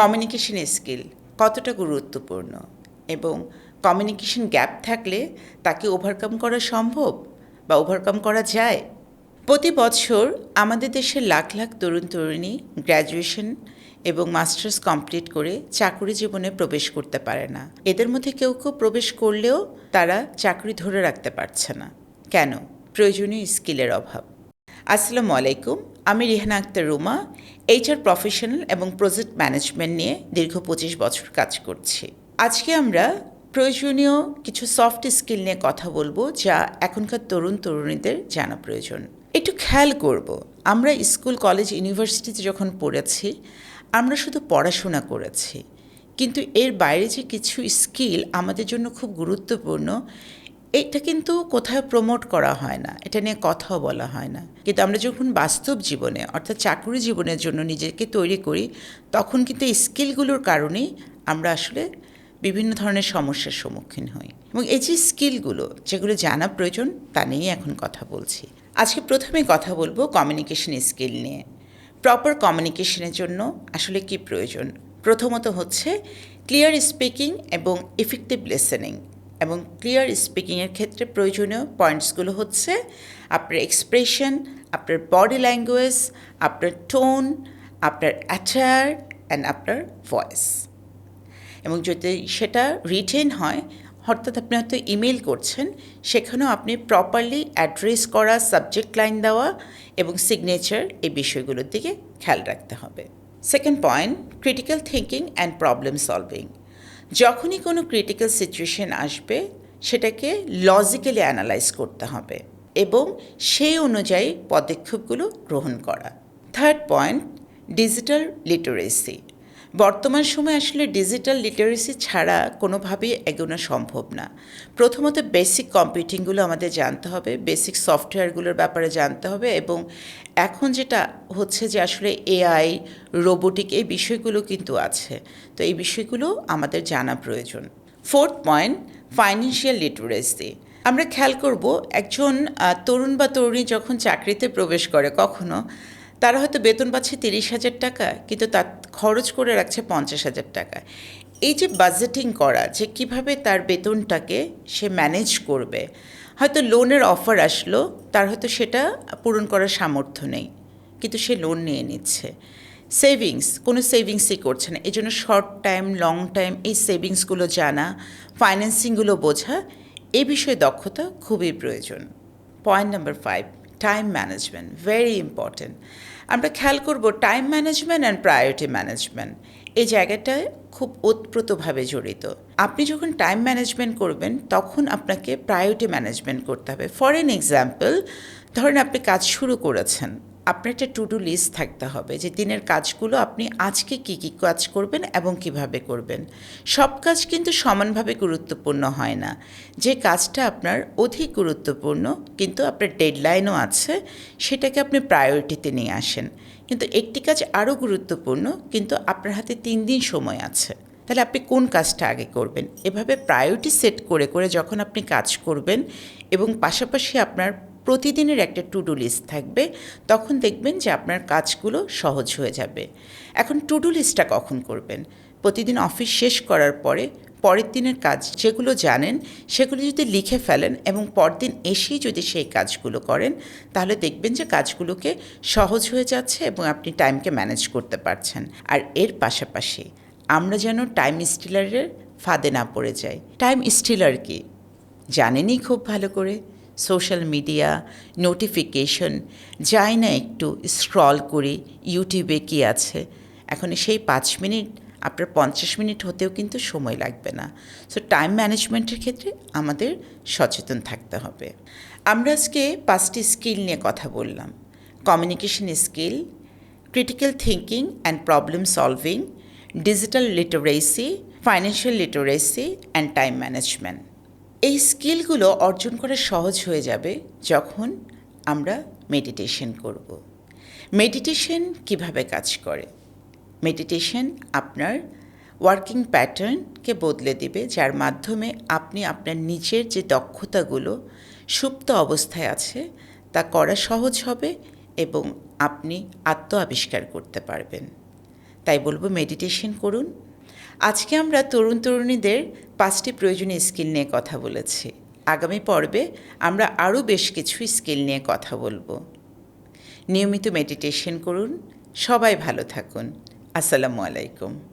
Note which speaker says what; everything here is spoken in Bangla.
Speaker 1: কমিউনিকেশন স্কিল কতটা গুরুত্বপূর্ণ? এবং কমিউনিকেশন গ্যাপ থাকলে তাকে ওভারকাম করা সম্ভব বা ওভারকাম করা যায়? প্রতি বছর আমাদের দেশের লাখ লাখ তরুণ তরুণী গ্র্যাজুয়েশন এবং মাস্টার্স কমপ্লিট করে চাকরি জীবনে প্রবেশ করতে পারে না। এদের মধ্যে কেউ কেউ প্রবেশ করলেও তারা চাকরি ধরে রাখতে পারছে না। কেন? প্রয়োজনীয় স্কিলের অভাব। আসসালামু আলাইকুম, আমি রিহানা আক্তার রুমা এইচআর প্রফেশনাল এবং প্রজেক্ট ম্যানেজমেন্ট নিয়ে দীর্ঘ পঁচিশ বছর কাজ করছি। আজকে আমরা প্রয়োজনীয় কিছু সফট স্কিল নিয়ে কথা বলব যা এখনকার তরুণ তরুণীদের জানা প্রয়োজন। একটু খেয়াল করব, আমরা স্কুল কলেজ ইউনিভার্সিটিতে যখন পড়েছি, আমরা শুধু পড়াশোনা করেছি, কিন্তু এর বাইরে যে কিছু স্কিল আমাদের জন্য খুব গুরুত্বপূর্ণ এটা কিন্তু কোথাও প্রমোট করা হয় না। এটা নিয়ে কথাও বলা হয় না। কিন্তু আমরা যখন বাস্তব জীবনে, অর্থাৎ চাকরি জীবনের জন্য নিজেকে তৈরি করি, তখন কিন্তু এই স্কিলগুলোর কারণেই আমরা আসলে বিভিন্ন ধরনের সমস্যার সম্মুখীন হই। এবং এই যে স্কিলগুলো যেগুলো জানা প্রয়োজন, তা নিয়েই এখন কথা বলছি। আজকে প্রথমে কথা বলব কমিউনিকেশন স্কিল নিয়ে। প্রপার কমিউনিকেশনের জন্য আসলে কি প্রয়োজন? প্রথমত হচ্ছে ক্লিয়ার স্পিকিং এবং ইফেক্টিভ লিসেনিং এবং ক্লিয়ার স্পিকিংয়ের ক্ষেত্রে প্রয়োজনীয় পয়েন্টসগুলো হচ্ছে আপনার এক্সপ্রেশন আপনার বডি ল্যাঙ্গুয়েজ আপনার টোন আপনার অ্যাটায়ার অ্যান্ড আপনার ভয়েস এবং যদি সেটা রিটেন হয় অর্থাৎ আপনি হয়তো ইমেল করছেন, সেখানেও আপনি প্রপারলি অ্যাড্রেস করা সাবজেক্ট লাইন দেওয়া এবং সিগনেচার এই বিষয়গুলোর দিকে খেয়াল রাখতে হবে। Second point critical thinking and problem solving যখনই কোনো ক্রিটিক্যাল সিচুয়েশন আসবে, সেটাকে লজিক্যালি অ্যানালাইজ করতে হবে এবং সেই অনুযায়ী পদক্ষেপগুলো গ্রহণ করা। থার্ড পয়েন্ট ডিজিটাল লিটারেসি বর্তমান সময়ে আসলে ডিজিটাল লিটারেসি ছাড়া কোনোভাবেই এগোনো সম্ভব না। প্রথমত বেসিক কম্পিউটিংগুলো আমাদের জানতে হবে বেসিক সফটওয়্যারগুলোর ব্যাপারে জানতে হবে এবং এখন যেটা হচ্ছে যে আসলে এআই রোবোটিক এই বিষয়গুলো কিন্তু আছে। তো এই বিষয়গুলো আমাদের জানা প্রয়োজন। ফোর্থ পয়েন্ট ফাইন্যান্সিয়াল লিটারেসি আমরা খেয়াল করব একজন তরুণ বা তরুণী যখন চাকরিতে প্রবেশ করে কখনো তারা হয়তো বেতন পাচ্ছে তিরিশ হাজার টাকা, কিন্তু তার খরচ করে রাখছে পঞ্চাশ হাজার টাকা। এই যে বাজেটিং করা, যে কীভাবে তার বেতনটাকে সে ম্যানেজ করবে, হয়তো লোনের অফার আসলো, তার হয়তো সেটা পূরণ করার সামর্থ্য নেই, কিন্তু সে লোন নিয়ে নিচ্ছে। সেভিংস কোনো সেভিংসই করছে না এই জন্য শর্ট টাইম লং টাইম এই সেভিংসগুলো জানা ফাইন্যান্সিংগুলো বোঝা এই বিষয়ে দক্ষতা খুবই প্রয়োজন। Point number five time management very important আমরা খেয়াল করব time management and priority management এই জায়গাটায় খুব ওতপ্রোতভাবে জড়িত। আপনি যখন টাইম ম্যানেজমেন্ট করবেন, তখন আপনাকে প্রায়োরিটি ম্যানেজমেন্ট করতে হবে। ফর এন এক্সাম্পল ধরেন আপনি কাজ শুরু করেছেন। আপনার একটা টু ডু লিস্ট থাকতে হবে যে দিনের কাজগুলো আপনি আজকে কি কি কাজ করবেন এবং কীভাবে করবেন। সব কাজ কিন্তু সমানভাবে গুরুত্বপূর্ণ হয় না। যে কাজটা আপনার অধিক গুরুত্বপূর্ণ কিন্তু আপনার ডেডলাইনও আছে, সেটাকে আপনি প্রায়োরিটিতে নিয়ে আসেন। কিন্তু একটি কাজ আরও গুরুত্বপূর্ণ কিন্তু আপনার হাতে তিন দিন সময় আছে। তাহলে আপনি কোন কাজটা আগে করবেন? এভাবে প্রায়োরিটি সেট করে করে যখন আপনি কাজ করবেন এবং পাশাপাশি আপনার প্রতিদিনের একটা টু ডু লিস্ট থাকবে, তখন দেখবেন যে আপনার কাজগুলো সহজ হয়ে যাবে। এখন টু ডু লিস্টটা কখন করবেন? প্রতিদিন অফিস শেষ করার পরে, পরের দিনের কাজ যেগুলো জানেন, সেগুলো যদি লিখে ফেলেন এবং পরদিন এসেই যদি সেই কাজগুলো করেন, তাহলে দেখবেন যে কাজগুলোকে সহজ হয়ে যাচ্ছে এবং আপনি টাইমকে ম্যানেজ করতে পারছেন। আর এর পাশাপাশি আমরা যেন টাইম স্টিলারের ফাঁদে না পড়ে যাই। টাইম স্টিলার কি? জানেনই খুব ভালো করে। সোশ্যাল মিডিয়া নোটিফিকেশন যাই না একটু স্ক্রল করি ইউটিউবে কি আছে? এখন সেই পাঁচ মিনিট, আপনার পঞ্চাশ মিনিট হতেও কিন্তু সময় লাগবে না। সো টাইম ম্যানেজমেন্টের ক্ষেত্রে আমাদের সচেতন থাকতে হবে। আমরা আজকে পাঁচটি স্কিল নিয়ে কথা বললাম। Communication skill critical thinking and problem solving digital literacy financial literacy and time management এই স্কিলগুলো অর্জন করা সহজ হয়ে যাবে যখন আমরা মেডিটেশন করব। মেডিটেশন কীভাবে কাজ করে? মেডিটেশন আপনার ওয়ার্কিং প্যাটার্নকে বদলে দেবে, যার মাধ্যমে আপনি আপনার নিজের যে দক্ষতাগুলো সুপ্ত অবস্থায় আছে, তা করা সহজ হবে এবং আপনি আত্ম আবিষ্কার করতে পারবেন। তাই বলব মেডিটেশন করুন। আজকে আমরা তরুণ তরুণীদের পাঁচটি প্রয়োজনীয় স্কিল নিয়ে কথা বলেছি। আগামী পর্বে আমরা আরও বেশ কিছু স্কিল নিয়ে কথা বলব। নিয়মিত মেডিটেশন করুন। সবাই ভালো থাকুন। আসসালামু আলাইকুম।